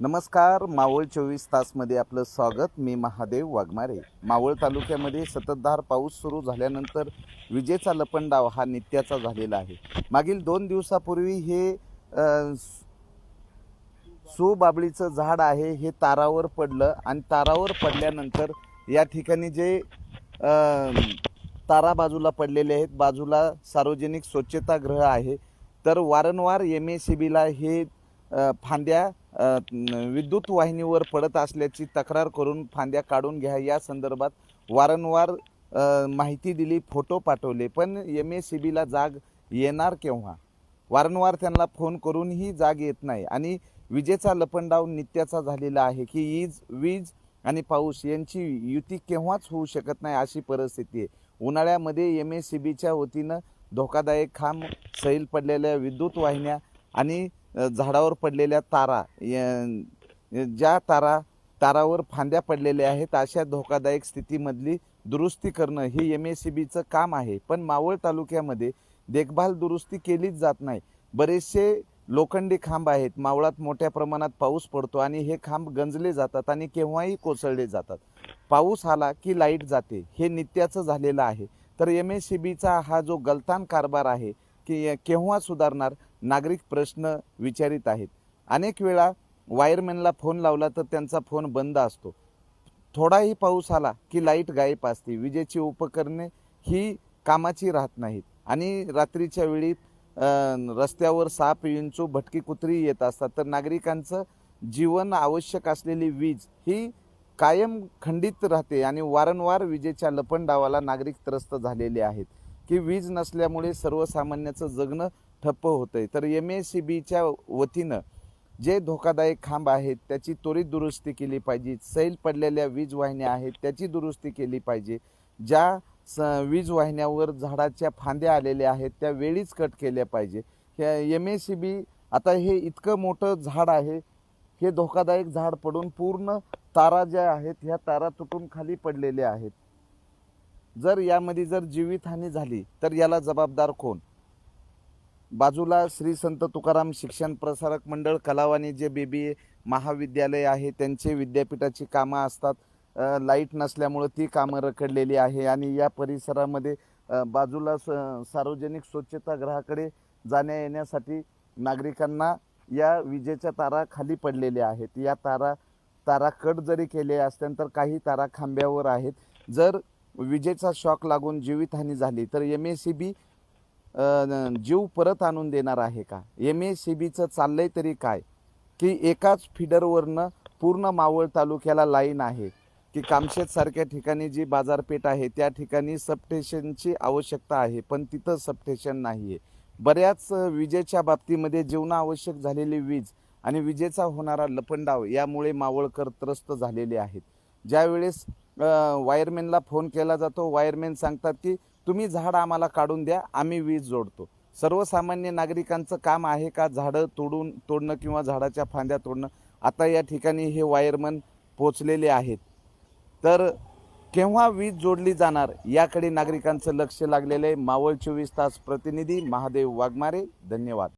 नमस्कार मावळ चोवीस तासमध्ये आपलं स्वागत. मी महादेव वाघमारे. मावळ तालुक्यामध्ये सततधार पाऊस सुरू झाल्यानंतर विजेचा लपंडाव हा नित्याचा झालेला आहे. मागील दोन दिवसापूर्वी हे सुबाबळीचं झाड आहे हे तारावर पडलं आणि तारावर पडल्यानंतर या ठिकाणी जे तारा बाजूला पडलेले आहेत बाजूला सार्वजनिक स्वच्छतागृह आहे. तर वारंवार एम ए सी बीला हे फांद्या विद्युत वाहिनीवर पडत असल्याची तक्रार करून फांद्या काढून घ्या. या संदर्भात वारंवार माहिती दिली फोटो पाठवले. पण एम ए सी बीला जाग येणार केव्हा? वारंवार त्यांना फोन करूनही जाग येत नाही. आणि विजेचा लपंडाव नित्याचा झालेला आहे की ईज वीज आणि पाऊस यांची युती केव्हाच होऊ शकत नाही अशी परिस्थिती आहे. उन्हाळ्यामध्ये एम एस सी बीच्या वतीनं धोकादायक खांब सैल पडलेल्या विद्युत वाहिन्या आणि झाडावर पडलेल्या तारा या- ज्या तारा तारावर फांद्या पडलेल्या आहेत अशा धोकादायक स्थितीमधली दुरुस्ती करणं हे एम एस सी बीचं काम आहे. पण मावळ तालुक्यामध्ये देखभाल दुरुस्ती केलीच जात नाही. बरेचसे लोखंडी खांब आहेत. मावळात मोठ्या प्रमाणात पाऊस पडतो आणि हे खांब गंजले जातात आणि केव्हाही कोसळले जातात. पाऊस आला की लाइट जाते. हे नित्याचं झालेलं आहे. तर एम एस सी बीचा हा जो गलतान कारभार आहे की केव्हा सुधारणार? नागरिक प्रश्न विचारित आहेत. अनेक वेळा वायरमॅनला फोन लावला तर त्यांचा फोन बंद असतो. थोडाही पाऊस आला की लाइट गायब असते. विजेची उपकरणे ही कामाची राहत नाहीत. आणि रात्रीच्या वेळी रस्त्यावर साप विंचू भटकी कुत्री येत असतात. तर नागरिकांचं जीवन आवश्यक असलेली वीज ही कायम खंडित राहते आणि वारंवार विजेच्या लपंडावाला नागरिक त्रस्त झालेले आहेत. की वीज नसल्यामुळे सर्वसामान्याचं जगणं ठप्प होतंय. तर एम एस सी बीच्या वतीनं जे धोकादायक खांब आहेत त्याची त्वरित दुरुस्ती केली पाहिजे. सैल पडलेल्या वीज वाहिन्या आहेत त्याची दुरुस्ती केली पाहिजे. ज्या स वीज वाहिन्यावर झाडाच्या फांद्या आलेल्या आहेत त्या वेळीच कट केल्या पाहिजे. ह्या एम एस सी बी आता हे इतकं मोठं झाड आहे हे धोकादायक झाड पडून पूर्ण तारा ज्या आहेत ह्या तारा तुटून खाली पडलेल्या आहेत. जर यामध्ये जर जीवितहानी झाली तर याला जबाबदार कोण? बाजूला श्री संत तुकाराम शिक्षण प्रसारक मंडळ कलावाणी जे बेबी महाविद्यालय आहे त्यांचे विद्यापीठाची कामं असतात. लाइट नसल्यामुळं ती कामं रखडलेली आहे आणि या परिसरामध्ये बाजूला स सार्वजनिक स्वच्छतागृहाकडे जाण्या येण्यासाठी नागरिकांना या विजेच्या तारा खाली पडलेल्या आहेत. या तारा तारा कट जरी केले असत्या तर काही तारा खांब्यावर आहेत. जर विजेचा शॉक लागून जीवितहानी झाली तर एम एस सी बी जीव परत आणून देणार आहे का? एम ए सी बीचं चाललंय तरी काय? की एकाच फिडरवरनं पूर्ण मावळ तालुक्याला लाईन आहे. की कामशेत सारख्या ठिकाणी जी बाजारपेठ आहे त्या ठिकाणी सबस्टेशनची आवश्यकता आहे पण तिथं सबस्टेशन नाही आहे बऱ्याच विजेच्या बाबतीमध्ये जीवनावश्यक झालेली वीज आणि विजेचा होणारा लपंडाव यामुळे मावळकर त्रस्त झालेले आहेत. ज्यावेळेस वायरमॅनला फोन केला जातो वायरमॅन सांगतात की तुम्ही झाड आम्हाला काढून द्या आम्ही वीज जोडतो. सर्वसामान्य नागरिकांचं काम आहे का झाडं तोडून तोडणं किंवा झाडाच्या फांद्या तोडणं? आता या ठिकाणी हे वायरमन पोचलेले आहेत. तर केव्हा वीज जोडली जाणार याकडे नागरिकांचं लक्ष लागलेलं आहे. मावळ चोवीस तास प्रतिनिधी महादेव वाघमारे धन्यवाद.